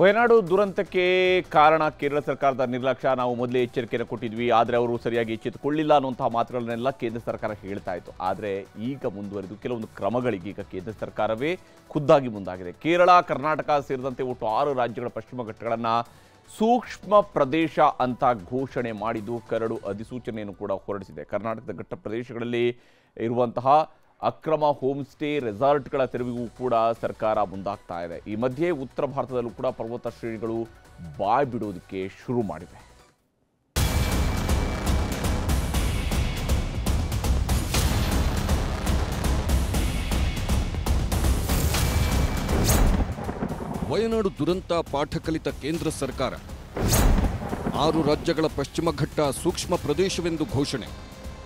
ವಯನಾಡು ದುರಂತಕ್ಕೆ ಕಾರಣ ಕೇರಳ ಸರ್ಕಾರದ ನಿರ್ಲಕ್ಷ್ಯ. ನಾವು ಮೊದಲೇ ಎಚ್ಚರಿಕೆಯನ್ನು ಕೊಟ್ಟಿದ್ವಿ. ಆದರೆ ಅವರು ಸರಿಯಾಗಿ ಎಚ್ಚೆತ್ತುಕೊಳ್ಳಿಲ್ಲ ಅನ್ನುವಂತಹ ಮಾತುಗಳನ್ನೆಲ್ಲ ಕೇಂದ್ರ ಸರ್ಕಾರ ಹೇಳ್ತಾ ಇತ್ತು. ಆದರೆ ಈಗ ಮುಂದುವರೆದು ಕೆಲವೊಂದು ಕ್ರಮಗಳಿಗೆ ಈಗ ಕೇಂದ್ರ ಸರ್ಕಾರವೇ ಖುದ್ದಾಗಿ ಮುಂದಾಗಿದೆ. ಕೇರಳ, ಕರ್ನಾಟಕ ಸೇರಿದಂತೆ ಒಟ್ಟು ಆರು ರಾಜ್ಯಗಳ ಪಶ್ಚಿಮ ಘಟ್ಟಗಳನ್ನು ಸೂಕ್ಷ್ಮ ಪ್ರದೇಶ ಅಂತ ಘೋಷಣೆ ಮಾಡಿದ್ದು ಕರಡು ಅಧಿಸೂಚನೆಯನ್ನು ಕೂಡ ಹೊರಡಿಸಿದೆ. ಕರ್ನಾಟಕದ ಘಟ್ಟ ಪ್ರದೇಶಗಳಲ್ಲಿ ಇರುವಂತಹ ಅಕ್ರಮ ಹೋಮ್ ಸ್ಟೇ ರೆಸಾರ್ಟ್ಗಳ ತೆರವಿಗೂ ಕೂಡ ಸರ್ಕಾರ ಮುಂದಾಗ್ತಾ ಇದೆ. ಈ ಮಧ್ಯೆ ಉತ್ತರ ಭಾರತದಲ್ಲೂ ಕೂಡ ಪರ್ವತ ಶ್ರೇಣಿಗಳು ಬಾಯ್ ಬಿಡೋದಕ್ಕೆ ಶುರು ಮಾಡಿವೆ. ವಯನಾಡು ದುರಂತ ಪಾಠ ಕಲಿತ ಕೇಂದ್ರ ಸರ್ಕಾರ. ಆರು ರಾಜ್ಯಗಳ ಪಶ್ಚಿಮ ಘಟ್ಟ ಸೂಕ್ಷ್ಮ ಪ್ರದೇಶವೆಂದು ಘೋಷಣೆ.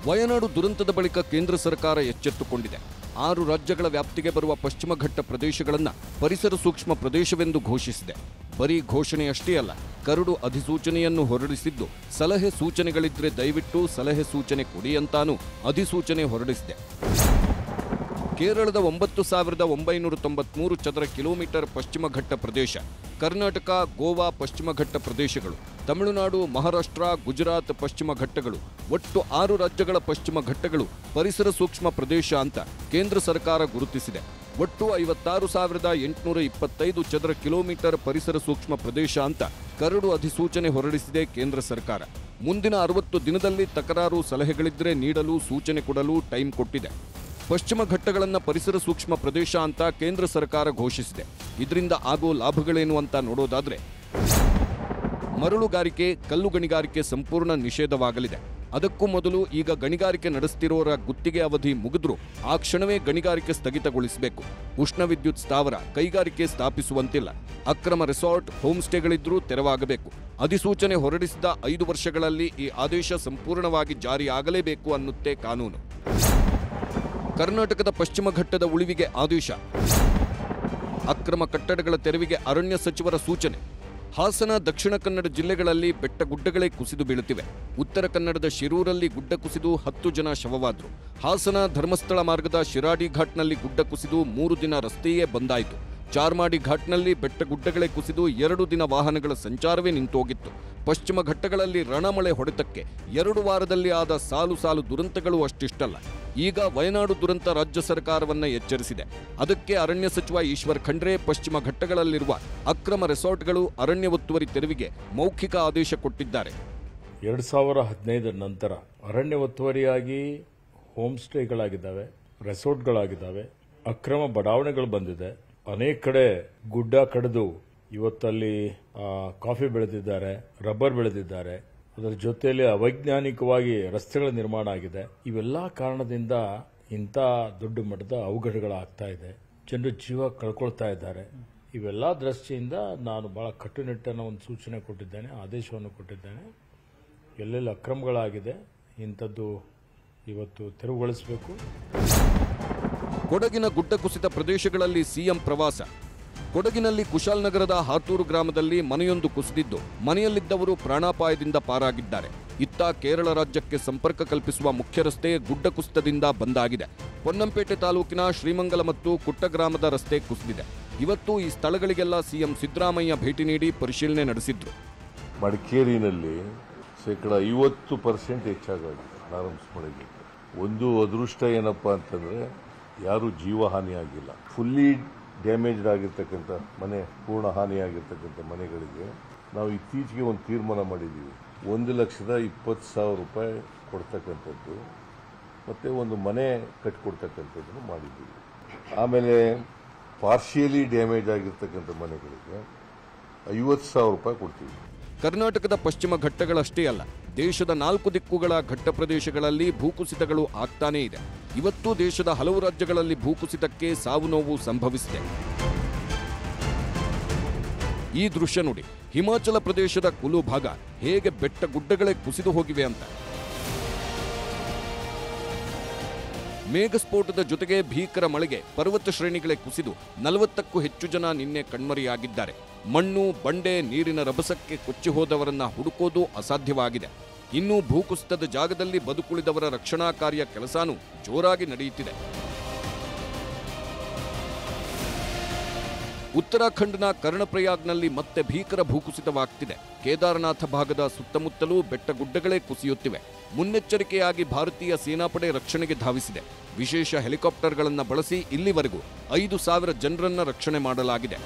ವಯನಾಡು ದುರಂತದ ಬಳಿಕ ಕೇಂದ್ರ ಸರ್ಕಾರ ಎಚ್ಚೆತ್ತುಕೊಂಡಿದೆ. ಆರು ರಾಜ್ಯಗಳ ವ್ಯಾಪ್ತಿಗೆ ಬರುವ ಪಶ್ಚಿಮ ಘಟ್ಟ ಪ್ರದೇಶಗಳನ್ನು ಪರಿಸರ ಸೂಕ್ಷ್ಮ ಪ್ರದೇಶವೆಂದು ಘೋಷಿಸಿದೆ. ಬರೀ ಘೋಷಣೆಯಷ್ಟೇ ಅಲ್ಲ, ಕರಡು ಅಧಿಸೂಚನೆಯನ್ನು ಹೊರಡಿಸಿದ್ದು ಸಲಹೆ ಸೂಚನೆಗಳಿದ್ರೆ ದಯವಿಟ್ಟು ಸಲಹೆ ಸೂಚನೆ ಕೊಡಿ ಅಂತಾನೂ ಅಧಿಸೂಚನೆ ಹೊರಡಿಸಿದೆ. ಕೇರಳದ ಒಂಬತ್ತು ಸಾವಿರದ ಒಂಬೈನೂರ ತೊಂಬತ್ಮೂರು ಚದರ ಕಿಲೋಮೀಟರ್ ಪಶ್ಚಿಮ ಘಟ್ಟ ಪ್ರದೇಶ, ಕರ್ನಾಟಕ, ಗೋವಾ ಪಶ್ಚಿಮ ಘಟ್ಟ ಪ್ರದೇಶಗಳು. ತಮಿಳುನಾಡು, ಮಹಾರಾಷ್ಟ್ರ, ಗುಜರಾತ್ ಪಶ್ಚಿಮ ಘಟ್ಟಗಳು. ಒಟ್ಟು ಆರು ರಾಜ್ಯಗಳ ಪಶ್ಚಿಮ ಘಟ್ಟಗಳು ಪರಿಸರ ಸೂಕ್ಷ್ಮ ಪ್ರದೇಶ ಅಂತ ಕೇಂದ್ರ ಸರ್ಕಾರ ಗುರುತಿಸಿದೆ. ಒಟ್ಟು ಐವತ್ತಾರು ಸಾವಿರದ ಎಂಟುನೂರ ಇಪ್ಪತ್ತೈದು ಚದರ ಕಿಲೋಮೀಟರ್ ಪರಿಸರ ಸೂಕ್ಷ್ಮ ಪ್ರದೇಶ ಅಂತ ಕರಡು ಅಧಿಸೂಚನೆ ಹೊರಡಿಸಿದೆ ಕೇಂದ್ರ ಸರ್ಕಾರ. ಮುಂದಿನ ಅರವತ್ತು ದಿನದಲ್ಲಿ ತಕರಾರು ಸಲಹೆಗಳಿದ್ರೆ ನೀಡಲು ಸೂಚನೆ ಕೊಡಲು ಟೈಮ್ ಕೊಟ್ಟಿದೆ. ಪಶ್ಚಿಮ ಘಟ್ಟಗಳನ್ನು ಪರಿಸರ ಸೂಕ್ಷ್ಮ ಪ್ರದೇಶ ಅಂತ ಕೇಂದ್ರ ಸರ್ಕಾರ ಘೋಷಿಸಿದೆ. ಇದರಿಂದ ಆಗೋ ಲಾಭಗಳೇನು ಅಂತ ನೋಡೋದಾದ್ರೆ ಮರಳುಗಾರಿಕೆ ಕಲ್ಲು ಗಣಿಗಾರಿಕೆ ಸಂಪೂರ್ಣ ನಿಷೇಧವಾಗಲಿದೆ. ಅದಕ್ಕೂ ಮೊದಲು ಈಗ ಗಣಿಗಾರಿಕೆ ನಡೆಸ್ತಿರೋರ ಗುತ್ತಿಗೆ ಅವಧಿ ಮುಗಿದ್ರೂ ಆ ಕ್ಷಣವೇ ಗಣಿಗಾರಿಕೆ ಸ್ಥಗಿತಗೊಳಿಸಬೇಕು. ಉಷ್ಣ ವಿದ್ಯುತ್ ಸ್ಥಾವರ ಕೈಗಾರಿಕೆ ಸ್ಥಾಪಿಸುವಂತಿಲ್ಲ. ಅಕ್ರಮ ರೆಸಾರ್ಟ್ ಹೋಮ್ ಸ್ಟೇಗಳಿದ್ರೂ ತೆರವಾಗಬೇಕು. ಅಧಿಸೂಚನೆ ಹೊರಡಿಸಿದ ಐದು ವರ್ಷಗಳಲ್ಲಿ ಈ ಆದೇಶ ಸಂಪೂರ್ಣವಾಗಿ ಜಾರಿಯಾಗಲೇಬೇಕು ಅನ್ನುತ್ತೆ ಕಾನೂನು. ಕರ್ನಾಟಕದ ಪಶ್ಚಿಮ ಘಟ್ಟದ ಉಳಿವಿಗೆ ಆದೇಶ. ಅಕ್ರಮ ಕಟ್ಟಡಗಳ ತೆರವಿಗೆ ಅರಣ್ಯ ಸಚಿವರ ಸೂಚನೆ. ಹಾಸನ, ದಕ್ಷಿಣ ಕನ್ನಡ ಜಿಲ್ಲೆಗಳಲ್ಲಿ ಬೆಟ್ಟ ಗುಡ್ಡಗಳೇ ಕುಸಿದು ಬೀಳುತ್ತಿವೆ. ಉತ್ತರ ಕನ್ನಡದ ಶಿರೂರಲ್ಲಿ ಗುಡ್ಡ ಕುಸಿದು ಹತ್ತು ಜನ ಶವವಾದರು. ಹಾಸನ ಧರ್ಮಸ್ಥಳ ಮಾರ್ಗದ ಶಿರಾಡಿ ಘಾಟ್ನಲ್ಲಿ ಗುಡ್ಡ ಕುಸಿದು ಮೂರು ದಿನ ರಸ್ತೆಯೇ ಬಂದಾಯಿತು. ಚಾರ್ಮಾಡಿ ಘಾಟ್ನಲ್ಲಿ ಬೆಟ್ಟ ಗುಡ್ಡಗಳೇ ಕುಸಿದು ಎರಡು ದಿನ ವಾಹನಗಳ ಸಂಚಾರವೇ ನಿಂತೋಗಿತ್ತು. ಪಶ್ಚಿಮ ಘಟ್ಟಗಳಲ್ಲಿ ರಣಮಳೆ ಹೊಡೆತಕ್ಕೆ ಎರಡು ವಾರದಲ್ಲಿ ಆದ ಸಾಲು ಸಾಲು ದುರಂತಗಳು ಅಷ್ಟಿಷ್ಟಲ್ಲ. ಈಗ ವಯನಾಡು ದುರಂತ ರಾಜ್ಯ ಸರ್ಕಾರವನ್ನ ಎಚ್ಚರಿಸಿದೆ. ಅದಕ್ಕೆ ಅರಣ್ಯ ಸಚಿವ ಈಶ್ವರ್ ಖಂಡ್ರೆ ಪಶ್ಚಿಮ ಘಟ್ಟಗಳಲ್ಲಿರುವ ಅಕ್ರಮ ರೆಸಾರ್ಟ್ಗಳು ಅರಣ್ಯ ಒತ್ತುವರಿ ತೆರವಿಗೆ ಮೌಖಿಕ ಆದೇಶ ಕೊಟ್ಟಿದ್ದಾರೆ. ಎರಡು ಸಾವಿರ ಹದಿನೈದರ ನಂತರ ಅರಣ್ಯ ಒತ್ತುವರಿಯಾಗಿ ಹೋಮ್ ಸ್ಟೇಗಳಾಗಿದ್ದಾವೆ ರೆಸಾರ್ಟ್ಗಳಾಗಿದ್ದಾವೆ, ಅಕ್ರಮ ಬಡಾವಣೆಗಳು ಬಂದಿದೆ. ಅನೇಕ ಕಡೆ ಗುಡ್ಡ ಕಡಿದು ಇವತ್ತಲ್ಲಿ ಕಾಫಿ ಬೆಳೆದಿದ್ದಾರೆ, ರಬ್ಬರ್ ಬೆಳೆದಿದ್ದಾರೆ. ಅದರ ಜೊತೆಯಲ್ಲಿ ಅವೈಜ್ಞಾನಿಕವಾಗಿ ರಸ್ತೆಗಳ ನಿರ್ಮಾಣ ಆಗಿದೆ. ಇವೆಲ್ಲ ಕಾರಣದಿಂದ ಇಂಥ ದೊಡ್ಡ ಮಟ್ಟದ ಅವಘಡಗಳಾಗ್ತಾ ಇದೆ. ಜನರು ಜೀವ ಕಳ್ಕೊಳ್ತಾ ಇದ್ದಾರೆ. ಇವೆಲ್ಲ ದೃಷ್ಟಿಯಿಂದ ನಾನು ಬಹಳ ಕಟ್ಟುನಿಟ್ಟನ ಒಂದು ಸೂಚನೆ ಕೊಟ್ಟಿದ್ದೇನೆ, ಆದೇಶವನ್ನು ಕೊಟ್ಟಿದ್ದೇನೆ. ಎಲ್ಲೆಲ್ಲಿ ಅಕ್ರಮಗಳಾಗಿದೆ. ಇಂಥದ್ದು ಇವತ್ತು ತೆರವುಗೊಳಿಸಬೇಕು. ಕೊಡಗಿನ ಗುಡ್ಡ ಕುಸಿತ ಪ್ರದೇಶಗಳಲ್ಲಿ ಸಿಎಂ ಪ್ರವಾಸ. ಕೊಡಗಿನಲ್ಲಿ ಕುಶಾಲನಗರದ ಹಾತೂರು ಗ್ರಾಮದಲ್ಲಿ ಮನೆಯೊಂದು ಕುಸಿದಿದ್ದು, ಮನೆಯಲ್ಲಿದ್ದವರು ಪ್ರಾಣಾಪಾಯದಿಂದ ಪಾರಾಗಿದ್ದಾರೆ. ಇತ್ತ ಕೇರಳ ರಾಜ್ಯಕ್ಕೆ ಸಂಪರ್ಕ ಕಲ್ಪಿಸುವ ಮುಖ್ಯ ರಸ್ತೆ ಗುಡ್ಡ ಕುಸಿತದಿಂದ ಬಂದಾಗಿದೆ. ಪೊನ್ನಂಪೇಟೆ ತಾಲೂಕಿನ ಶ್ರೀಮಂಗಲ ಮತ್ತು ಕುಟ್ಟ ಗ್ರಾಮದ ರಸ್ತೆ ಕುಸಿದಿದೆ. ಇವತ್ತು ಈ ಸ್ಥಳಗಳಿಗೆಲ್ಲ ಸಿಎಂ ಸಿದ್ದರಾಮಯ್ಯ ಭೇಟಿ ನೀಡಿ ಪರಿಶೀಲನೆ ನಡೆಸಿದ್ರು. ಮಡಿಕೇರಿನಲ್ಲಿ ಶೇಕಡ ಐವತ್ತು ಪರ್ಸೆಂಟ್ ಹೆಚ್ಚಾಗಿದೆ ಪ್ರಾರಂಭ ಒಂದು ಅದೃಷ್ಟ ಏನಪ್ಪಾ ಅಂತಂದ್ರೆ ಯಾರು ಜೀವಹಾನಿ ಆಗಿಲ್ಲ. ಫುಲ್ಲಿ ಡ್ಯಾಮೇಜ್ಡ್ ಆಗಿರ್ತಕ್ಕಂಥ ಮನೆ, ಪೂರ್ಣ ಹಾನಿಯಾಗಿರ್ತಕ್ಕಂಥ ಮನೆಗಳಿಗೆ ನಾವು ಇತ್ತೀಚೆಗೆ ಒಂದು ತೀರ್ಮಾನ ಮಾಡಿದ್ದೀವಿ. ಒಂದು ಲಕ್ಷದ ಇಪ್ಪತ್ತು ಸಾವಿರ ರೂಪಾಯಿ ಕೊಡ್ತಕ್ಕಂಥದ್ದು ಮತ್ತು ಒಂದು ಮನೆ ಕಟ್ಟಿಕೊಡ್ತಕ್ಕಂಥದ್ದನ್ನು ಮಾಡಿದ್ದೀವಿ. ಆಮೇಲೆ ಪಾರ್ಷಿಯಲಿ ಡ್ಯಾಮೇಜ್ ಆಗಿರ್ತಕ್ಕಂಥ ಮನೆಗಳಿಗೆ ಐವತ್ತು ಸಾವಿರ ರೂಪಾಯಿ ಕೊಡ್ತೀವಿ. ಕರ್ನಾಟಕದ ಪಶ್ಚಿಮ ಘಟ್ಟಗಳಷ್ಟೇ ಅಲ್ಲ, ದೇಶದ ನಾಲ್ಕು ದಿಕ್ಕುಗಳ ಘಟ್ಟ ಪ್ರದೇಶಗಳಲ್ಲಿ ಭೂಕುಸಿತಗಳು ಆಗ್ತಾನೇ ಇದೆ. ಇವತ್ತು ದೇಶದ ಹಲವು ರಾಜ್ಯಗಳಲ್ಲಿ ಭೂಕುಸಿತಕ್ಕೆ ಸಾವು ನೋವು ಸಂಭವಿಸಿದೆ. ಈ ದೃಶ್ಯ ನೋಡಿ, ಹಿಮಾಚಲ ಪ್ರದೇಶದ ಕುಲು ಭಾಗ ಹೇಗೆ ಬೆಟ್ಟ ಗುಡ್ಡಗಳೇ ಕುಸಿದು ಹೋಗಿವೆ ಅಂತ. ಮೇಘಸ್ಫೋಟದ ಜೊತೆಗೆ ಭೀಕರ ಮಳೆಗೆ ಪರ್ವತ ಶ್ರೇಣಿಗಳೇ ಕುಸಿದು ನಲವತ್ತಕ್ಕೂ ಹೆಚ್ಚು ಜನ ನಿನ್ನೆ ಕಣ್ಮರೆಯಾಗಿದ್ದಾರೆ. ಮಣ್ಣು, ಬಂಡೆ, ನೀರಿನ ರಭಸಕ್ಕೆ ಕೊಚ್ಚಿ ಹೋದವರನ್ನ ಹುಡುಕೋದು ಅಸಾಧ್ಯವಾಗಿದೆ. ಇನ್ನೂ ಭೂಕುಸಿತದ ಜಾಗದಲ್ಲಿ ಬದುಕುಳಿದವರ ರಕ್ಷಣಾ ಕಾರ್ಯ ಕೆಲಸನೂ ಜೋರಾಗಿ ನಡೆಯುತ್ತಿದೆ. ಉತ್ತರಾಖಂಡ್ನ ಕರ್ಣಪ್ರಯಾಗ್ನಲ್ಲಿ ಮತ್ತೆ ಭೀಕರ ಭೂಕುಸಿತವಾಗ್ತಿದೆ. ಕೇದಾರನಾಥ ಭಾಗದ ಸುತ್ತಮುತ್ತಲೂ ಬೆಟ್ಟಗುಡ್ಡಗಳೇ ಕುಸಿಯುತ್ತಿವೆ. ಮುನ್ನೆಚ್ಚರಿಕೆಯಾಗಿ ಭಾರತೀಯ ಸೇನಾಪಡೆ ರಕ್ಷಣೆಗೆ ಧಾವಿಸಿದೆ. ವಿಶೇಷ ಹೆಲಿಕಾಪ್ಟರ್ಗಳನ್ನು ಬಳಸಿ ಇಲ್ಲಿವರೆಗೂ ಐದು ಸಾವಿರ ಜನರನ್ನ ರಕ್ಷಣೆ ಮಾಡಲಾಗಿದೆ.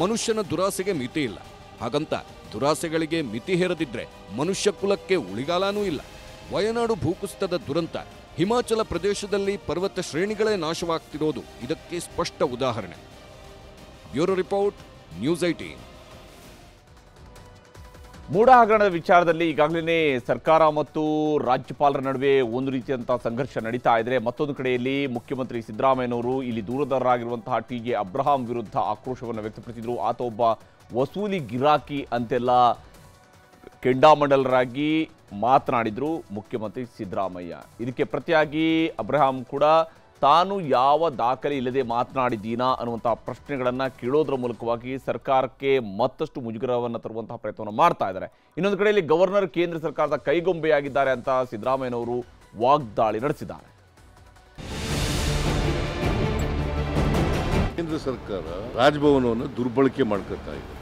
ಮನುಷ್ಯನ ದುರಾಸೆಗೆ ಮಿತಿ ಇಲ್ಲ. ಹಾಗಂತ ದುರಾಸೆಗಳಿಗೆ ಮಿತಿ ಹೇರದಿದ್ರೆ ಮನುಷ್ಯ ಕುಲಕ್ಕೆ ಉಳಿಗಾಲನೂ ಇಲ್ಲ. ವಯನಾಡು ಭೂಕುಸಿತದ ದುರಂತ ಹಿಮಾಚಲ ಪ್ರದೇಶದಲ್ಲಿ ಪರ್ವತ ಶ್ರೇಣಿಗಳೇ ನಾಶವಾಗ್ತಿರೋದು ಇದಕ್ಕೆ ಸ್ಪಷ್ಟ ಉದಾಹರಣೆ. Bureau report, news eighteen. MUDA ಹಗರಣದ ವಿಚಾರದಲ್ಲಿ ಈಗಾಗಲೇ ಸರ್ಕಾರ ಮತ್ತು ರಾಜ್ಯಪಾಲರ ನಡುವೆ ಒಂದು ರೀತಿಯಂತಹ ಸಂಘರ್ಷ ನಡೀತಾ ಇದ್ರೆ ಮತ್ತೊಂದು ಕಡೆಯಲ್ಲಿ ಮುಖ್ಯಮಂತ್ರಿ ಸಿದ್ದರಾಮಯ್ಯನವರು ಇಲ್ಲಿ ದೂರದಾರರಾಗಿರುವಂತಹ ಟಿ ಜೆ ಅಬ್ರಹಾಂ ವಿರುದ್ಧ ಆಕ್ರೋಶವನ್ನು ವ್ಯಕ್ತಪಡಿಸಿದ್ರು. ಆತ ಒಬ್ಬ ವಸೂಲಿ ಗಿರಾಕಿ ಅಂತೆಲ್ಲ ಕೆಂಡಾಮಂಡಲರಾಗಿ ಮಾತನಾಡಿದ್ರು ಮುಖ್ಯಮಂತ್ರಿ ಸಿದ್ದರಾಮಯ್ಯ. ಇದಕ್ಕೆ ಪ್ರತಿಯಾಗಿ ಅಬ್ರಹಾಂ ಕೂಡ ತಾನು ಯಾವ ದಾಖಲೆ ಇಲ್ಲದೆ ಮಾತನಾಡಿದ್ದೀನಾ ಅನ್ನುವಂತಹ ಪ್ರಶ್ನೆಗಳನ್ನು ಕೇಳೋದ್ರ ಮೂಲಕವಾಗಿ ಸರ್ಕಾರಕ್ಕೆ ಮತ್ತಷ್ಟು ಮುಜುಗರವನ್ನು ತರುವಂತಹ ಪ್ರಯತ್ನವನ್ನು ಮಾಡ್ತಾ ಇದ್ದಾರೆ. ಇನ್ನೊಂದು ಕಡೆಯಲ್ಲಿ ಗವರ್ನರ್ ಕೇಂದ್ರ ಸರ್ಕಾರದ ಕೈಗೊಂಬೆಯಾಗಿದ್ದಾರೆ ಅಂತ ಸಿದ್ದರಾಮಯ್ಯನವರು ವಾಗ್ದಾಳಿ ನಡೆಸಿದ್ದಾರೆ. ಕೇಂದ್ರ ಸರ್ಕಾರ ರಾಜಭವನವನ್ನು ದುರ್ಬಳಕೆ ಮಾಡ್ಕೊತಾ ಇದೆ.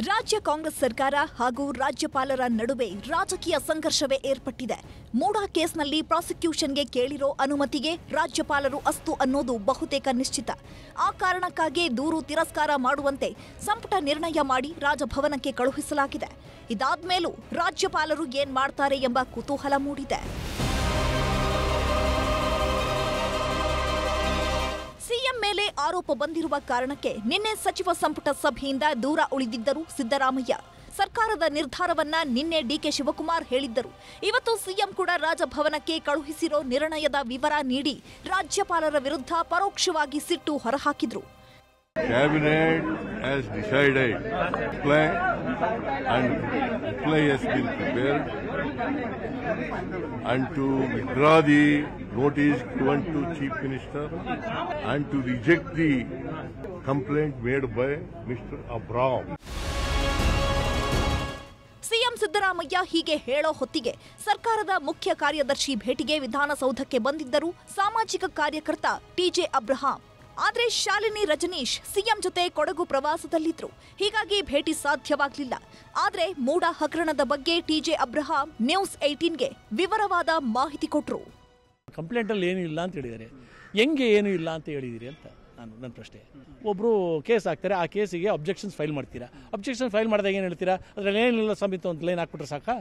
ರಾಜ್ಯ ಕಾಂಗ್ರೆಸ್ ಸರ್ಕಾರ ಹಾಗೂ ರಾಜ್ಯಪಾಲರ ನಡುವೆ ರಾಜಕೀಯ ಸಂಘರ್ಷವೇ ಏರ್ಪಟ್ಟಿದೆ. ಮೂಡಾ ಕೇಸ್ನಲ್ಲಿ ಪ್ರಾಸಿಕ್ಯೂಷನ್ಗೆ ಕೇಳಿರೋ ಅನುಮತಿಗೆ ರಾಜ್ಯಪಾಲರು ಅಸ್ತು ಅನ್ನೋದು ಬಹುತೇಕ ನಿಶ್ಚಿತ. ಆ ಕಾರಣಕ್ಕಾಗಿ ದೂರು ತಿರಸ್ಕಾರ ಮಾಡುವಂತೆ ಸಂಪುಟ ನಿರ್ಣಯ ಮಾಡಿ ರಾಜಭವನಕ್ಕೆ ಕಳುಹಿಸಲಾಗಿದೆ. ಇದಾದ್ಮೇಲೂ ರಾಜ್ಯಪಾಲರು ಏನ್ ಮಾಡ್ತಾರೆ ಎಂಬ ಕುತೂಹಲ ಮೂಡಿದೆ. ಸಿಎಂ ಮೇಲೆ ಆರೋಪ ಬಂದಿರುವ ಕಾರಣಕ್ಕೆ ನಿನ್ನೆ ಸಚಿವ ಸಂಪುಟ ಸಭೆಯಿಂದ ದೂರ ಉಳಿದಿದ್ದರು ಸಿದ್ದರಾಮಯ್ಯ ಸರ್ಕಾರದ ನಿರ್ಧಾರವನ್ನ ನಿನ್ನೆ ಡಿಕೆ ಶಿವಕುಮಾರ್ ಹೇಳಿದ್ದರು. ಇವತ್ತು ಸಿಎಂ ಕೂಡ ರಾಜಭವನಕ್ಕೆ ಕಳುಹಿಸಿರೋ ನಿರ್ಣಯದ ವಿವರ ನೀಡಿ ರಾಜ್ಯಪಾಲರ ವಿರುದ್ಧ ಪರೋಕ್ಷವಾಗಿ ಸಿಟ್ಟು ಹೊರಹಾಕಿದ್ರು. Cabinet has decided play and play has been prepared and to withdraw the notice given to Chief Minister and to reject the complaint made by Mr. Abram. CM Siddaramaiah ಹೀಗೆ ಹೇಳೋ ಹೊತ್ತಿಗೆ ಸರ್ಕಾರದ ಮುಖ್ಯ ಕಾರ್ಯದರ್ಶಿ ಭೇಟಿಗೆ ವಿಧಾನಸೌಧಕ್ಕೆ ಬಂದಿದ್ದರು ಸಾಮಾಜಿಕ ಕಾರ್ಯಕರ್ತ ಟಿಜೆ ಅಬ್ರಹಾಂ ಆದ್ರೆ ಶಾಲಿನಿ ರಜನೀಶ್ ಸಿಎಂ ಜೊತೆ ಕೊಡಗು ಪ್ರವಾಸದಲ್ಲಿದ್ರು. ಹೀಗಾಗಿ ಭೇಟಿ ಸಾಧ್ಯವಾಗಲಿಲ್ಲ. ಆದರೆ ಮೂಡ ಹಗರಣದ ಬಗ್ಗೆ ಟಿಜೆ ಅಬ್ರಹಾಂ ನ್ಯೂಸ್ ಏಟೀನ್ಗೆ ವಿವರವಾದ ಮಾಹಿತಿ ಕೊಟ್ರು. ಕಂಪ್ಲೇಂಟಲ್ಲಿ ಏನೂ ಇಲ್ಲ ಅಂತ ಹೇಳಿದ್ದಾರೆ. ಹೆಂಗೆ ಏನೂ ಇಲ್ಲ ಅಂತ ಹೇಳಿದಿರಿ ಅಂತ ನಾನು ನನ್ನ ಪ್ರಶ್ನೆ. ಒಬ್ಬರು ಕೇಸ್ ಹಾಕ್ತಾರೆ, ಆ ಕೇಸಿಗೆ ಅಬ್ಜೆಕ್ಷನ್ಸ್ ಫೈಲ್ ಮಾಡ್ತೀರಾ? ಅಬ್ಜೆಕ್ಷನ್ ಫೈಲ್ ಮಾಡಿದಾಗ ಏನು ಹೇಳ್ತೀರಾ? ಅದರಲ್ಲಿ ಏನಿಲ್ಲ, ಸಮಿತಿ ಅಂತ ಲೈನ್ ಹಾಕ್ಬಿಟ್ರೆ ಸಾಕಾ?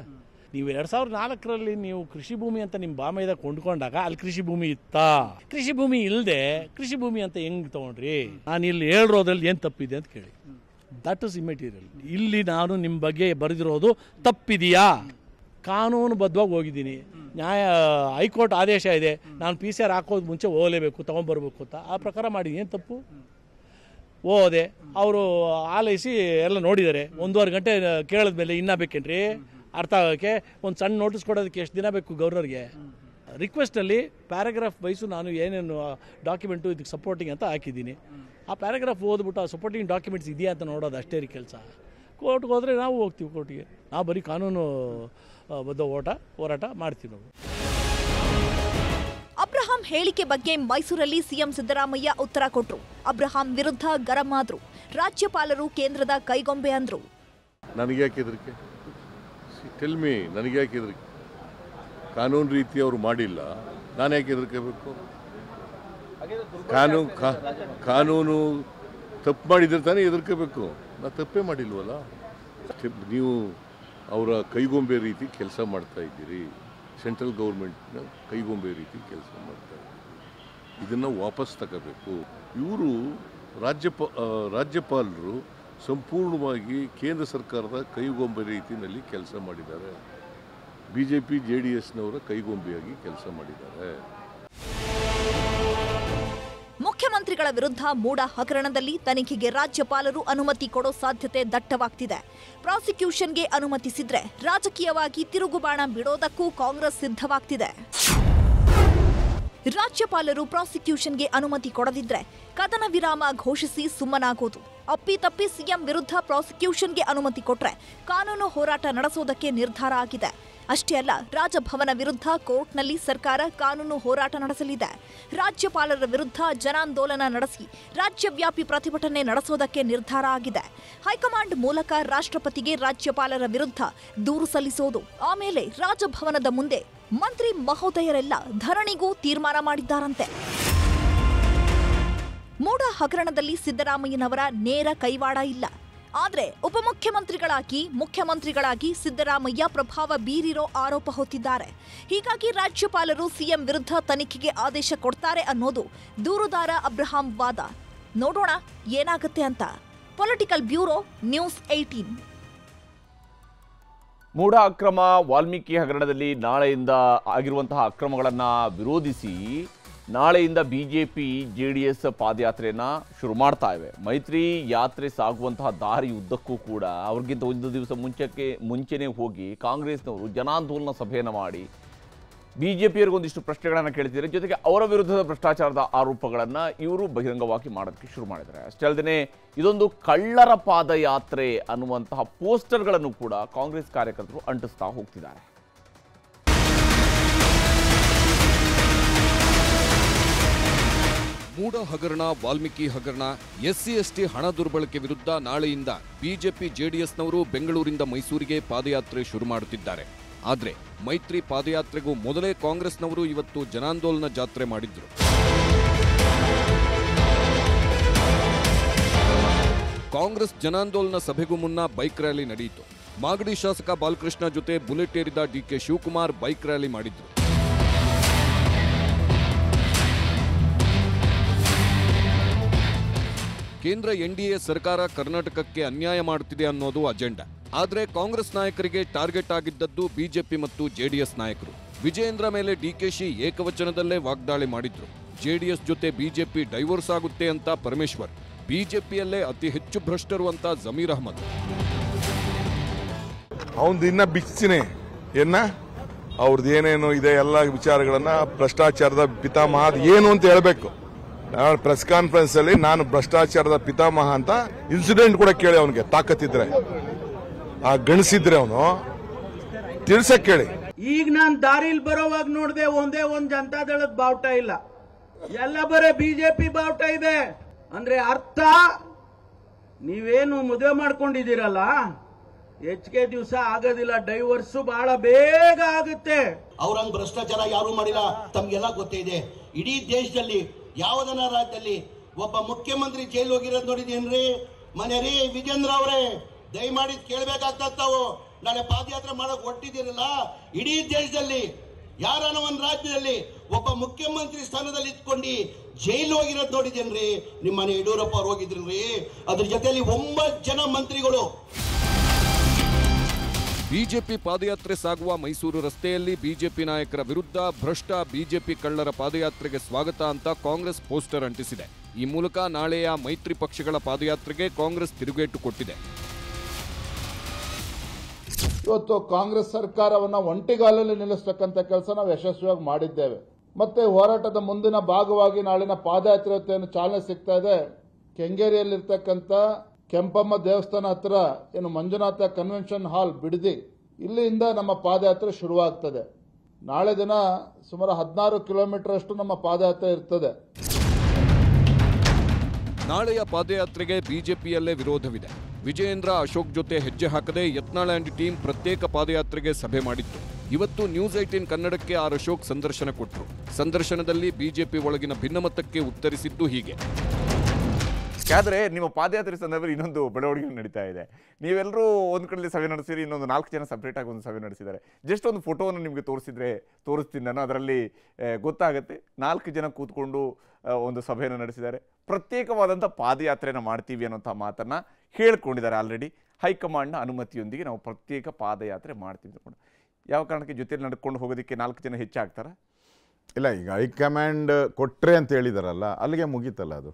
ನೀವು ಎರಡು ಸಾವಿರದ ನಾಲ್ಕರಲ್ಲಿ ನೀವು ಕೃಷಿ ಭೂಮಿ ಅಂತ ನಿಮ್ಮ ಬಾಮೈದ ಕೊಂಡ್ಕೊಂಡಾಗ ಅಲ್ಲಿ ಕೃಷಿ ಭೂಮಿ ಇತ್ತಾ? ಕೃಷಿ ಭೂಮಿ ಇಲ್ಲದೆ ಕೃಷಿ ಭೂಮಿ ಅಂತ ಹೆಂಗ್ ತಗೊಂಡ್ರಿ? ನಾನು ಇಲ್ಲಿ ಹೇಳಿರೋದ್ರಲ್ಲಿ ಏನು ತಪ್ಪಿದೆ ಅಂತ ಕೇಳಿ. ದಟ್ ಇಸ್ ಇಮೆಟೀರಿಯಲ್ ಇಲ್ಲಿ ನಾನು ನಿಮ್ಮ ಬಗ್ಗೆ ಬರೆದಿರೋದು ತಪ್ಪಿದೆಯಾ? ಕಾನೂನುಬದ್ಧವಾಗಿ ಹೋಗಿದ್ದೀನಿ. ನ್ಯಾಯ, ಹೈಕೋರ್ಟ್ ಆದೇಶ ಇದೆ. ನಾನು ಪಿ ಸಿ ಆರ್ ಹಾಕೋದು ಮುಂಚೆ ಹೋಗಲೇಬೇಕು ತೊಗೊಂಬರ್ಬೇಕು ಅಂತ. ಆ ಪ್ರಕಾರ ಮಾಡಿ ಏನು ತಪ್ಪು? ಹೋದೆ ಅವರು ಆಲೈಸಿ ಎಲ್ಲ ನೋಡಿದ್ದಾರೆ ಒಂದೂವರೆ ಗಂಟೆ ಕೇಳಿದ್ಮೇಲೆ ಇನ್ನೂ ಬೇಕೇನ್ರಿ? ಅರ್ಥ ಆಗೋಕ್ಕೆ ಒಂದು ಸಣ್ಣ ನೋಟಿಸ್ ಕೊಡೋದಕ್ಕೆ ಎಷ್ಟು ದಿನ ಬೇಕು ಗೌರ್ನರ್ಗೆ? ರಿಕ್ವೆಸ್ಟಲ್ಲಿ ಪ್ಯಾರಾಗ್ರಾಫ್ ವೈಸು ನಾನು ಏನೇನು ಡಾಕ್ಯುಮೆಂಟು ಇದಕ್ಕೆ ಸಪೋರ್ಟಿಂಗ್ ಅಂತ ಹಾಕಿದ್ದೀನಿ. ಆ ಪ್ಯಾರಾಗ್ರಾಫ್ ಓದ್ಬಿಟ್ಟು ಆ ಸಪೋರ್ಟಿಂಗ್ ಡಾಕ್ಯುಮೆಂಟ್ಸ್ ಇದೆಯಾ ಅಂತ ನೋಡೋದು ಅಷ್ಟೇ ರೀ ಕೆಲಸ. ಕೋರ್ಟ್ಗೆ ಹೋದರೆ ನಾವು ಹೋಗ್ತೀವಿ ಕೋರ್ಟಿಗೆ ನಾವು ಬರೀ ಕಾನೂನು ಬದ್ಧ ಓಟ ಹೋರಾಟ ಮಾಡ್ತೀವಿ ನಾವು. ಅಬ್ರಹಾಂ ಹೇಳಿಕೆ ಬಗ್ಗೆ ಮೈಸೂರಲ್ಲಿ ಸಿಎಂ ಸಿದ್ದರಾಮಯ್ಯ ಉತ್ತರ ಕೊಟ್ಟರು ಅಬ್ರಹಾಂ ವಿರುದ್ಧ ಗರಂ ಆದ್ರು. ರಾಜ್ಯಪಾಲರು ಕೇಂದ್ರದ ಕೈಗೊಂಬೆ ಅಂದ್ರು. ನನಗೆ ಟೆಲ್ ಮಿ ನನಗೆ ಯಾಕೆ ಹೆದರಿಕೆ ಕಾನೂನು ರೀತಿ ಅವರು ಮಾಡಿಲ್ಲ, ನಾನು ಯಾಕೆ ಹೆದರ್ಕೋಬೇಕು? ಕಾನೂನು ಕಾನೂನು ತಪ್ಪು ಮಾಡಿದ್ರೆ ತಾನೇ ಹೆದರ್ಕೋಬೇಕು. ನಾ ತಪ್ಪೇ ಮಾಡಿಲ್ವಲ್ಲ? ನೀವು ಅವರ ಕೈಗೊಂಬೆ ರೀತಿ ಕೆಲಸ ಮಾಡ್ತಾ ಇದ್ದೀರಿ. ಸೆಂಟ್ರಲ್ ಗೌರ್ಮೆಂಟ್ನ ಕೈಗೊಂಬೆ ರೀತಿ ಕೆಲಸ ಮಾಡ್ತಾ ಇದನ್ನು ವಾಪಸ್ ತಗೋಬೇಕು. ಇವರು ರಾಜ್ಯಪ ರಾಜ್ಯಪಾಲರು ಸಂಪೂರ್ಣವಾಗಿ ಕೇಂದ್ರ ಸರ್ಕಾರದ ಕೈಗೊಂಬೆ ರೀತಿಯಲ್ಲಿ ಕೆಲಸ ಮಾಡಿದ್ದಾರೆ. B J P J D ಎಸ್ನವರ ಕೈಗೊಂಬೆಯಾಗಿ ಕೆಲಸ ಮಾಡಿದ್ದಾರೆ. ಮುಖ್ಯಮಂತ್ರಿಗಳ ವಿರುದ್ಧ ಮೂಡ ಹಗರಣದಲ್ಲಿ ತನಿಖೆಗೆ ರಾಜ್ಯಪಾಲರು ಅನುಮತಿ ಕೊಡೋ ಸಾಧ್ಯತೆ ದಟ್ಟವಾಗ್ತಿದೆ. ಪ್ರಾಸಿಕ್ಯೂಷನ್ಗೆ ಅನುಮತಿಸಿದ್ರೆ ರಾಜಕೀಯವಾಗಿ ತಿರುಗುಬಾಣ ಬಿಡೋದಕ್ಕೂ ಕಾಂಗ್ರೆಸ್ ಸಿದ್ಧವಾಗ್ತಿದೆ. ರಾಜ್ಯಪಾಲರು ಪ್ರಾಸಿಕ್ಯೂಷನ್ಗೆ ಅನುಮತಿ ಕೊಡದಿದ್ರೆ ಕದನ ವಿರಾಮ ಘೋಷಿಸಿ ಸುಮ್ಮನಾಗೋದು. ಅಪ್ಪಿತಪ್ಪಿ ಸಿಎಂ ವಿರುದ್ಧ ಪ್ರಾಸಿಕ್ಯೂಷನ್ಗೆ ಅನುಮತಿ ಕೊಟ್ರೆ ಕಾನೂನು ಹೋರಾಟ ನಡೆಸೋದಕ್ಕೆ ನಿರ್ಧಾರ ಆಗಿದೆ. ಅಷ್ಟೇ ಅಲ್ಲ, ರಾಜಭವನ ವಿರುದ್ಧ ಕೋರ್ಟ್ನಲ್ಲಿ ಸರ್ಕಾರ ಕಾನೂನು ಹೋರಾಟ ನಡೆಸಲಿದೆ. ರಾಜ್ಯಪಾಲರ ವಿರುದ್ಧ ಜನಾಂದೋಲನ ನಡೆಸಿ ರಾಜ್ಯವ್ಯಾಪಿ ಪ್ರತಿಭಟನೆ ನಡೆಸೋದಕ್ಕೆ ನಿರ್ಧಾರ ಆಗಿದೆ. ಹೈಕಮಾಂಡ್ ಮೂಲಕ ರಾಷ್ಟ್ರಪತಿಗೆ ರಾಜ್ಯಪಾಲರ ವಿರುದ್ಧ ದೂರು ಸಲ್ಲಿಸೋದು, ಆಮೇಲೆ ರಾಜಭವನದ ಮುಂದೆ ಮಂತ್ರಿ ಮಹೋದಯರೆಲ್ಲ ಧರಣಿಗೂ ತೀರ್ಮಾನ ಮಾಡಿದ್ದಾರಂತೆ. ಮೂಡ ಹಗರಣದಲ್ಲಿ ಸಿದ್ದರಾಮಯ್ಯನವರ ನೇರ ಕೈವಾಡ ಇಲ್ಲ. ಆದ್ರೆ ಉಪಮುಖ್ಯಮಂತ್ರಿಗಳಾಗಿ, ಮುಖ್ಯಮಂತ್ರಿಗಳಾಗಿ ಸಿದ್ದರಾಮಯ್ಯ ಪ್ರಭಾವ ಬೀರಿರೋ ಆರೋಪ ಹೊತ್ತಿದ್ದಾರೆ. ಹೀಗಾಗಿ ರಾಜ್ಯಪಾಲರು ಸಿಎಂ ವಿರುದ್ಧ ತನಿಖೆಗೆ ಆದೇಶ ಕೊಡ್ತಾರೆ ಅನ್ನೋದು ದೂರುದಾರ ಅಬ್ರಹಾಂ ವಾದ. ನೋಡೋಣ ಏನಾಗುತ್ತೆ ಅಂತ. ಪೊಲಿಟಿಕಲ್ ಬ್ಯೂರೋ ನ್ಯೂಸ್ ಏಟೀನ್ ಮೂಢ ಅಕ್ರಮ ವಾಲ್ಮೀಕಿ ಹಗರಣದಲ್ಲಿ ನಾಳೆಯಿಂದ ಆಗಿರುವಂತಹ ಅಕ್ರಮಗಳನ್ನು ವಿರೋಧಿಸಿ ನಾಳೆಯಿಂದ ಬಿಜೆಪಿ ಜೆ ಡಿ ಎಸ್ ಪಾದಯಾತ್ರೆಯನ್ನು ಶುರು ಮಾಡ್ತಾ ಇವೆ. ಮೈತ್ರಿ ಯಾತ್ರೆ ಸಾಗುವಂತಹ ದಾರಿ ಉದ್ದಕ್ಕೂ ಕೂಡ ಅವ್ರಿಗಿಂತ ಒಂದು ದಿವಸ ಮುಂಚಕ್ಕೆ, ಮುಂಚೆನೇ ಹೋಗಿ ಕಾಂಗ್ರೆಸ್ನವರು ಜನಾಂದೋಲನ ಸಭೆಯನ್ನು ಮಾಡಿ ಬಿ ಜೆ ಒಂದಿಷ್ಟು ಪ್ರಶ್ನೆಗಳನ್ನು ಕೇಳ್ತಿದ್ದಾರೆ. ಜೊತೆಗೆ ಅವರ ವಿರುದ್ಧದ ಭ್ರಷ್ಟಾಚಾರದ ಆರೋಪಗಳನ್ನು ಇವರು ಬಹಿರಂಗವಾಗಿ ಮಾಡೋದಕ್ಕೆ ಶುರು ಮಾಡಿದ್ದಾರೆ. ಅಷ್ಟೇ ಅಲ್ಲದೆ ಇದೊಂದು ಕಳ್ಳರ ಪಾದಯಾತ್ರೆ ಅನ್ನುವಂತಹ ಪೋಸ್ಟರ್ಗಳನ್ನು ಕೂಡ ಕಾಂಗ್ರೆಸ್ ಕಾರ್ಯಕರ್ತರು ಅಂಟಿಸ್ತಾ ಹೋಗ್ತಿದ್ದಾರೆ. ಮೂಡ ಹಗರಣ, ವಾಲ್ಮೀಕಿ ಹಗರಣ, ಎಸ್ಸಿ, ಎಸ್ಟಿ ಹಣ ದುರ್ಬಳಕೆ ವಿರುದ್ಧ ನಾಳೆಯಿಂದ ಬಿಜೆಪಿ, ಜೆಡಿಎಸ್ನವರು ಬೆಂಗಳೂರಿಂದ ಮೈಸೂರಿಗೆ ಪಾದಯಾತ್ರೆ ಶುರು ಮಾಡುತ್ತಿದ್ದಾರೆ. ಆದರೆ ಮೈತ್ರಿ ಪಾದಯಾತ್ರೆಗೂ ಮೊದಲೇ ಕಾಂಗ್ರೆಸ್ನವರು ಇವತ್ತು ಜನಾಂದೋಲನ ಜಾತ್ರೆ ಮಾಡಿದ್ರು. ಕಾಂಗ್ರೆಸ್ ಜನಾಂದೋಲನ ಸಭೆಗೂ ಮುನ್ನ ಬೈಕ್ ರ್ಯಾಲಿ ನಡೆಯಿತು. ಮಾಗಡಿ ಶಾಸಕ ಬಾಲಕೃಷ್ಣ ಜೊತೆ ಬುಲೆಟ್ ಏರಿದ ಡಿಕೆ ಶಿವಕುಮಾರ್ ಬೈಕ್ ರ್ಯಾಲಿ ಮಾಡಿದ್ರು. ಕೇಂದ್ರ ಎನ್ಡಿಎ ಸರ್ಕಾರ ಕರ್ನಾಟಕಕ್ಕೆ ಅನ್ಯಾಯ ಮಾಡುತ್ತಿದೆ ಅನ್ನೋದು ಅಜೆಂಡಾ. ಆದರೆ ಕಾಂಗ್ರೆಸ್ ನಾಯಕರಿಗೆ ಟಾರ್ಗೆಟ್ ಆಗಿದ್ದದ್ದು ಬಿಜೆಪಿ ಮತ್ತು ಜೆಡಿಎಸ್ ನಾಯಕರು. ವಿಜಯೇಂದ್ರ ಮೇಲೆ ಡಿಕೆಶಿ ಏಕವಚನದಲ್ಲೇ ವಾಗ್ದಾಳಿ ಮಾಡಿದ್ರು. ಜೆಡಿಎಸ್ ಜೊತೆ ಬಿಜೆಪಿ ಡೈವೋರ್ಸ್ ಆಗುತ್ತೆ ಅಂತ ಪರಮೇಶ್ವರ್. ಬಿಜೆಪಿಯಲ್ಲೇ ಅತಿ ಹೆಚ್ಚು ಭ್ರಷ್ಟರು ಅಂತ ಜಮೀರ್ ಅಹಮದ್. ಅವನ್ ಇನ್ನ ಬಿಚ್ಚಿನೇ. ಏನ ಅವ್ರದ್ದು ಏನೇನು ಇದೆ ಎಲ್ಲ ವಿಚಾರಗಳನ್ನ ಭ್ರಷ್ಟಾಚಾರದ ಪಿತಾಮಹ ಏನು ಅಂತ ಹೇಳ್ಬೇಕು. ಪ್ರೆಸ್ ಕಾನ್ಫರೆನ್ಸ್ ಅಲ್ಲಿ ನಾನು ಭ್ರಷ್ಟಾಚಾರದ ಪಿತಾಮಹ ಅಂತ ಇನ್ಸಿಡೆಂಟ್ ಕೂಡ ಕೇಳಿ ಅವನಿಗೆ ತಾಕತ್ತಿದ್ರೆ. ಆ ಗಣಿಸಿದ್ರೆ ಅವನು. ತಿಳ್ಸಕ್ ಕೇಳಿ. ಈಗ ನಾನು ದಾರಿಲ್ ಬರೋವಾಗ ನೋಡಿದೆ ಒಂದೇ ಒಂದ್ ಜನತಾದಳದ ಬಾವುಟ ಇಲ್ಲ. ಎಲ್ಲ ಬರೇ ಬಿಜೆಪಿ ಬಾವುಟ ಇದೆ. ಅಂದ್ರೆ ಅರ್ಥ? ನೀವೇನು ಮದುವೆ ಮಾಡ್ಕೊಂಡಿದ್ದೀರಲ್ಲ? ಹೆಚ್ಚಿಗೆ ದಿವಸ ಆಗೋದಿಲ್ಲ ಡೈವರ್ಸ್ ಬಹಳ ಬೇಗ ಆಗುತ್ತೆ. ಅವ್ರಂಗ್ ಭ್ರಷ್ಟಾಚಾರ ಯಾರು ಮಾಡಿಲ್ಲ ತಮ್ಗೆಲ್ಲ ಗೊತ್ತೇ ಇದೆ. ಇಡೀ ದೇಶದಲ್ಲಿ ಯಾವ್ದನ ರಾಜ್ಯದಲ್ಲಿ ಒಬ್ಬ ಮುಖ್ಯಮಂತ್ರಿ ಜೈಲು ಹೋಗಿರೋದು ನೋಡಿದೇನ್ರಿ ಮನೆ ರೀ, ವಿಜೇಂದ್ರ ಅವರೇ, ದಯಮಾಡಿ ಕೇಳಬೇಕಾಗ್ತಾವು ನಾಳೆ ಪಾದಯಾತ್ರೆ ಮಾಡೋಕೆ ಹೊಟ್ಟಿದ್ದೀರಲ್ಲ ಇಡೀ ದೇಶದಲ್ಲಿ, ಯಾರನ ಒಂದು ರಾಜ್ಯದಲ್ಲಿ ಒಬ್ಬ ಮುಖ್ಯಮಂತ್ರಿ ಸ್ಥಾನದಲ್ಲಿ ಇಟ್ಕೊಂಡು ಜೈಲು ಹೋಗಿರೋದು ನೋಡಿದೇನ್ರಿ ನಿಮ್ಮ ಮನೆ ಯಡಿಯೂರಪ್ಪ ಅವ್ರು ಹೋಗಿದ್ರಿ ಅದ್ರ ಜೊತೆಯಲ್ಲಿ ಒಂಬತ್ತು ಜನ ಮಂತ್ರಿಗಳು. ಬಿಜೆಪಿ ಪಾದಯಾತ್ರೆ ಸಾಗುವ ಮೈಸೂರು ರಸ್ತೆಯಲ್ಲಿ ಬಿಜೆಪಿ ನಾಯಕರ ವಿರುದ್ಧ ಭ್ರಷ್ಟ ಬಿಜೆಪಿ ಕಳ್ಳರ ಪಾದಯಾತ್ರೆಗೆ ಸ್ವಾಗತ ಅಂತ ಕಾಂಗ್ರೆಸ್ ಪೋಸ್ಟರ್ ಅಂಟಿಸಿದೆ. ಈ ಮೂಲಕ ನಾಳೆಯ ಮೈತ್ರಿ ಪಕ್ಷಗಳ ಪಾದಯಾತ್ರೆಗೆ ಕಾಂಗ್ರೆಸ್ ತಿರುಗೇಟು ಕೊಟ್ಟಿದೆ. ಇವತ್ತು ಕಾಂಗ್ರೆಸ್ ಸರ್ಕಾರವನ್ನು ಒಂಟಿಗಾಲಲ್ಲಿ ನಿಲ್ಲಿಸ್ತಕ್ಕಂಥ ಕೆಲಸ ನಾವು ಯಶಸ್ವಿಯಾಗಿ ಮಾಡಿದ್ದೇವೆ. ಮತ್ತೆ ಹೋರಾಟದ ಮುಂದಿನ ಭಾಗವಾಗಿ ನಾಳಿನ ಪಾದಯಾತ್ರೆ ಚಾಲನೆ ಸಿಗ್ತಾ ಇದೆ. ಕೆಂಗೇರಿಯಲ್ಲಿರ್ತಕ್ಕಂಥ ಕೆಂಪಮ್ಮ ದೇವಸ್ಥಾನ ಹತ್ರ ಏನು ಮಂಜುನಾಥ ಕನ್ವೆನ್ಷನ್ ಹಾಲ್ ಬಿಡದಿ, ಇಲ್ಲಿಂದ ನಮ್ಮ ಪಾದಯಾತ್ರೆ ಶುರುವಾಗ್ತದೆ. ನಾಳೆ ದಿನ ಸುಮಾರು ಹದಿನಾರು ಕಿಲೋಮೀಟರ್ ಅಷ್ಟು ನಮ್ಮ ಪಾದಯಾತ್ರೆ ಇರ್ತದೆ. ನಾಳೆಯ ಪಾದಯಾತ್ರೆಗೆ ಬಿಜೆಪಿಯಲ್ಲೇ ವಿರೋಧವಿದೆ. ವಿಜಯೇಂದ್ರ ಅಶೋಕ್ ಜೊತೆ ಹೆಜ್ಜೆ ಹಾಕದೆ ಯತ್ನಾಳ್ ಅಂಡ್ ಟೀಮ್ ಪ್ರತ್ಯೇಕ ಪಾದಯಾತ್ರೆಗೆ ಸಭೆ ಮಾಡಿತ್ತು. ಇವತ್ತು ನ್ಯೂಸ್ ಐಟೀನ್ ಕನ್ನಡಕ್ಕೆ ಆರ್ ಅಶೋಕ್ ಸಂದರ್ಶನ ಕೊಟ್ಟರು ಸಂದರ್ಶನದಲ್ಲಿ ಬಿಜೆಪಿ ಒಳಗಿನ ಭಿನ್ನಮತಕ್ಕೆ ಉತ್ತರಿಸಿದ್ದು ಹೀಗೆ. ಆದ್ರೆ ನಿಮ್ಮ ಪಾದಯಾತ್ರೆ ಸಂದರ್ಭದಲ್ಲಿ ಇನ್ನೊಂದು ಬೆಳವಣಿಗೆ ನಡೀತಾ ಇದೆ. ನೀವೆಲ್ಲರೂ ಒಂದು ಕಡೆ ಸಭೆ ನಡೆಸಿರಿ, ಇನ್ನೊಂದು ನಾಲ್ಕು ಜನ ಸಪ್ರೇಟಾಗಿ ಒಂದು ಸಭೆ ನಡೆಸಿದ್ದಾರೆ. ಜಸ್ಟ್ ಒಂದು ಫೋಟೋವನ್ನು ನಿಮಗೆ ತೋರಿಸಿದ್ರೆ, ತೋರಿಸ್ತೀನಿ ನಾನು. ಅದರಲ್ಲಿ ಗೊತ್ತಾಗುತ್ತೆ. ನಾಲ್ಕು ಜನ ಕೂತ್ಕೊಂಡು ಒಂದು ಸಭೆಯನ್ನು ನಡೆಸಿದ್ದಾರೆ. ಪ್ರತ್ಯೇಕವಾದಂಥ ಪಾದಯಾತ್ರೆಯನ್ನು ಮಾಡ್ತೀವಿ ಅನ್ನೋಂಥ ಮಾತನ್ನ ಹೇಳ್ಕೊಂಡಿದ್ದಾರೆ ಆಲ್ರೆಡಿ ಹೈಕಮಾಂಡ್ನ ಅನುಮತಿಯೊಂದಿಗೆ ನಾವು ಪ್ರತ್ಯೇಕ ಪಾದಯಾತ್ರೆ ಮಾಡ್ತೀವಿ ಅಂದ್ಕೊಂಡು. ಯಾವ ಕಾರಣಕ್ಕೆ ಜೊತೆಯಲ್ಲಿ ನಡ್ಕೊಂಡು ಹೋಗೋದಕ್ಕೆ ನಾಲ್ಕು ಜನ ಹೆಚ್ಚಾಗ್ತಾರೆ? ಇಲ್ಲ, ಈಗ ಹೈಕಮಾಂಡ್ ಕೊಟ್ಟರೆ ಅಂತ ಹೇಳಿದಾರಲ್ಲ, ಅಲ್ಲಿಗೆ ಮುಗೀತಲ್ಲ ಅದು.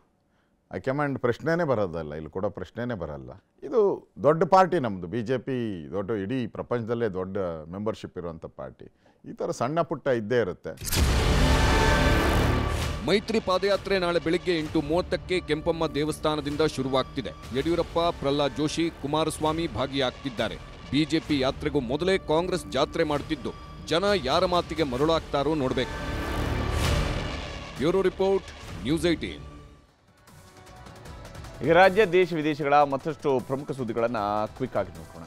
ಹೈಕಮಾಂಡ್ ಪ್ರಶ್ನೆನೇ ಬರೋದಲ್ಲ, ಇಲ್ಲಿ ಕೂಡ ಪ್ರಶ್ನೆನೇ ಬರಲ್ಲ. ಇದು ದೊಡ್ಡ ಪಾರ್ಟಿ ನಮ್ಮದು ಬಿ ಜೆ ಪಿ ದೊಡ್ಡ, ಇಡೀ ಪ್ರಪಂಚದಲ್ಲೇ ದೊಡ್ಡ ಮೆಂಬರ್ಶಿಪ್ ಇರುವಂಥ ಪಾರ್ಟಿ. ಈ ಥರ ಸಣ್ಣ ಪುಟ್ಟ ಇದ್ದೇ ಇರುತ್ತೆ. ಮೈತ್ರಿ ಪಾದಯಾತ್ರೆ ನಾಳೆ ಬೆಳಿಗ್ಗೆ ಎಂಟು ಮೂವತ್ತಕ್ಕೆ ಕೆಂಪಮ್ಮ ದೇವಸ್ಥಾನದಿಂದ ಶುರುವಾಗ್ತಿದೆ. ಯಡಿಯೂರಪ್ಪ, ಪ್ರಹ್ಲಾದ್ ಜೋಶಿ, ಕುಮಾರಸ್ವಾಮಿ ಭಾಗಿಯಾಗ್ತಿದ್ದಾರೆ. ಬಿಜೆಪಿ ಯಾತ್ರೆಗೂ ಮೊದಲೇ ಕಾಂಗ್ರೆಸ್ ಜಾತ್ರೆ ಮಾಡುತ್ತಿದ್ದು ಜನ ಯಾರ ಮಾತಿಗೆ ಮರುಳಾಗ್ತಾರೋ ನೋಡಬೇಕು. ಬ್ಯೂರೋ ರಿಪೋರ್ಟ್, ನ್ಯೂಸ್ ಏಟೀನ್ ಈಗ ರಾಜ್ಯ, ದೇಶ ವಿದೇಶಗಳ ಮತ್ತಷ್ಟು ಪ್ರಮುಖ ಸುದ್ದಿಗಳನ್ನು ಕ್ವಿಕ್ ಆಗಿ ನೋಡೋಣ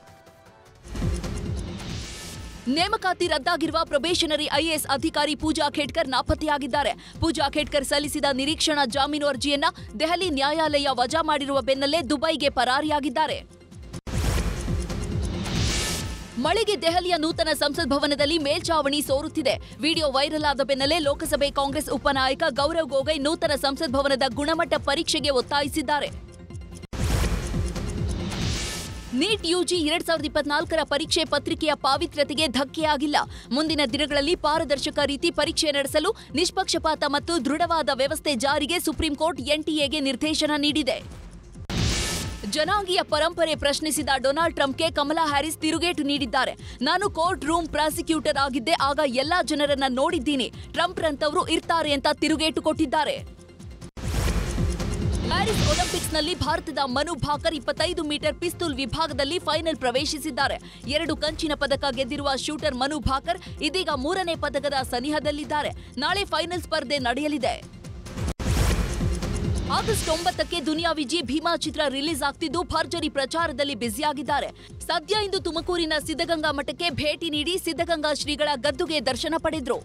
ನೇಮಕಾತಿ ರದ್ದಾಗಿರುವ ಪ್ರೊಬೇಷನರಿ ಐಎಎಸ್ ಅಧಿಕಾರಿ ಪೂಜಾ ಖೇಡ್ಕರ್ ನಾಪತ್ತೆಯಾಗಿದ್ದಾರೆ ಪೂಜಾ ಖೇಡ್ಕರ್ ಸಲ್ಲಿಸಿದ ನಿರೀಕ್ಷಣಾ ಜಾಮೀನು ಅರ್ಜಿಯನ್ನ ದೆಹಲಿ ನ್ಯಾಯಾಲಯ ವಜಾ ಮಾಡಿರುವ ಬೆನ್ನಲ್ಲೇ ದುಬೈಗೆ ಪರಾರಿಯಾಗಿದ್ದಾರೆ. ಮಳೆಗೆ ದೆಹಲಿಯ ನೂತನ ಸಂಸತ್ ಭವನದಲ್ಲಿ ಮೇಲ್ಚಾವಣಿ ಸೋರುತ್ತಿದೆ. ವಿಡಿಯೋ ವೈರಲ್ ಆದ ಬೆನ್ನಲ್ಲೇ ಲೋಕಸಭೆ ಕಾಂಗ್ರೆಸ್ ಉಪನಾಯಕ ಗೌರವ್ ಗೊಗೊಯ್ ನೂತನ ಸಂಸತ್ ಭವನದ ಗುಣಮಟ್ಟ ಪರೀಕ್ಷೆಗೆ ಒತ್ತಾಯಿಸಿದ್ದಾರೆ. ನೀಟ್ ಯುಜಿ ಎರಡ್ ಸಾವಿರದ ಇಪ್ಪತ್ನಾಲ್ಕರ ಪರೀಕ್ಷೆ ಪತ್ರಿಕೆಯ ಪಾವಿತ್ರ್ಯತೆಗೆ ಧಕ್ಕೆಯಾಗಿಲ್ಲ. ಮುಂದಿನ ದಿನಗಳಲ್ಲಿ ಪಾರದರ್ಶಕ ರೀತಿ ಪರೀಕ್ಷೆ ನಡೆಸಲು ನಿಷ್ಪಕ್ಷಪಾತ ಮತ್ತು ದೃಢವಾದ ವ್ಯವಸ್ಥೆ ಜಾರಿಗೆ ಸುಪ್ರೀಂ ಕೋರ್ಟ್ ಎನ್ಟಿಎಗೆ ನಿರ್ದೇಶನ ನೀಡಿದೆ. ಜನಾಂಗೀಯ ಪರಂಪರೆ ಪ್ರಶ್ನಿಸಿದ ಡೊನಾಲ್ಡ್ ಟ್ರಂಪ್ಗೆ ಕಮಲಾ ಹ್ಯಾರಿಸ್ ತಿರುಗೇಟು ನೀಡಿದ್ದಾರೆ. ನಾನು ಕೋರ್ಟ್ ರೂಮ್ ಪ್ರಾಸಿಕ್ಯೂಟರ್ ಆಗಿದ್ದೆ, ಆಗ ಎಲ್ಲಾ ಜನರನ್ನ ನೋಡಿದ್ದೀನಿ. ಟ್ರಂಪ್ ರಂತವರು ಇರ್ತಾರೆ ಅಂತ ತಿರುಗೇಟು ಕೊಟ್ಟಿದ್ದಾರೆ. ಪ್ಯಾರಿಸ್ ಒಲಿಂಪಿಕ್ಸ್ನಲ್ಲಿ ಭಾರತದ ಮನು ಭಾಕರ್ ಇಪ್ಪತ್ತೈದು ಮೀಟರ್ ಪಿಸ್ತೂಲ್ ವಿಭಾಗದಲ್ಲಿ ಫೈನಲ್ ಪ್ರವೇಶಿಸಿದ್ದಾರೆ. ಎರಡು ಕಂಚಿನ ಪದಕ ಗೆದ್ದಿರುವ ಶೂಟರ್ ಮನು ಭಾಕರ್ ಇದೀಗ ಮೂರನೇ ಪದಕದ ಸನಿಹದಲ್ಲಿದ್ದಾರೆ. ನಾಳೆ ಫೈನಲ್ ಸ್ಪರ್ಧೆ ನಡೆಯಲಿದೆ. ಆಗಸ್ಟ್ ಒಂಬತ್ತಕ್ಕೆ ದುನಿಯಾ ವಿಜಿ ಭೀಮಾ ಚಿತ್ರ ರಿಲೀಸ್ ಆಗ್ತಿದ್ದು ಭರ್ಜರಿ ಪ್ರಚಾರದಲ್ಲಿ ಬ್ಯುಸಿಯಾಗಿದ್ದಾರೆ. ಸದ್ಯ ಇಂದು ತುಮಕೂರಿನ ಸಿದ್ಧಗಂಗಾ ಮಠಕ್ಕೆ ಭೇಟಿ ನೀಡಿ ಸಿದ್ಧಗಂಗಾ ಶ್ರೀಗಳ ಗದ್ದುಗೆ ದರ್ಶನ ಪಡೆದ್ರು.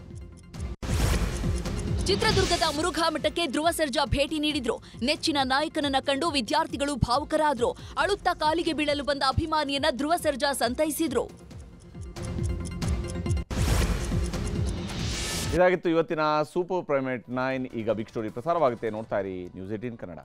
ಚಿತ್ರದುರ್ಗದ ಮುರುಘಾ ಮಠಕ್ಕೆ ಧ್ರುವ ಸರ್ಜಾ ಭೇಟಿ ನೀಡಿದ್ರು. ನೆಚ್ಚಿನ ನಾಯಕನನ್ನ ಕಂಡು ವಿದ್ಯಾರ್ಥಿಗಳು ಭಾವುಕರಾದ್ರು. ಅಳುತ್ತಾ ಕಾಲಿಗೆ ಬೀಳಲು ಬಂದ ಅಭಿಮಾನಿಯನ್ನ ಧ್ರುವ ಸರ್ಜಾ ಸಂತೈಸಿದ್ರು. ಇದಾಗಿತ್ತು ಇವತ್ತಿನ ಸೂಪರ್ ಪ್ರೈಮೇಟ್ ನೈನ್. ಈಗ ಬಿಗ್ ಸ್ಟೋರಿ ಪ್ರಸಾರವಾಗುತ್ತೆ. ನೋಡ್ತಾ ಇರಿ ನ್ಯೂಸ್ ಏಟೀನ್ ಕನ್ನಡ.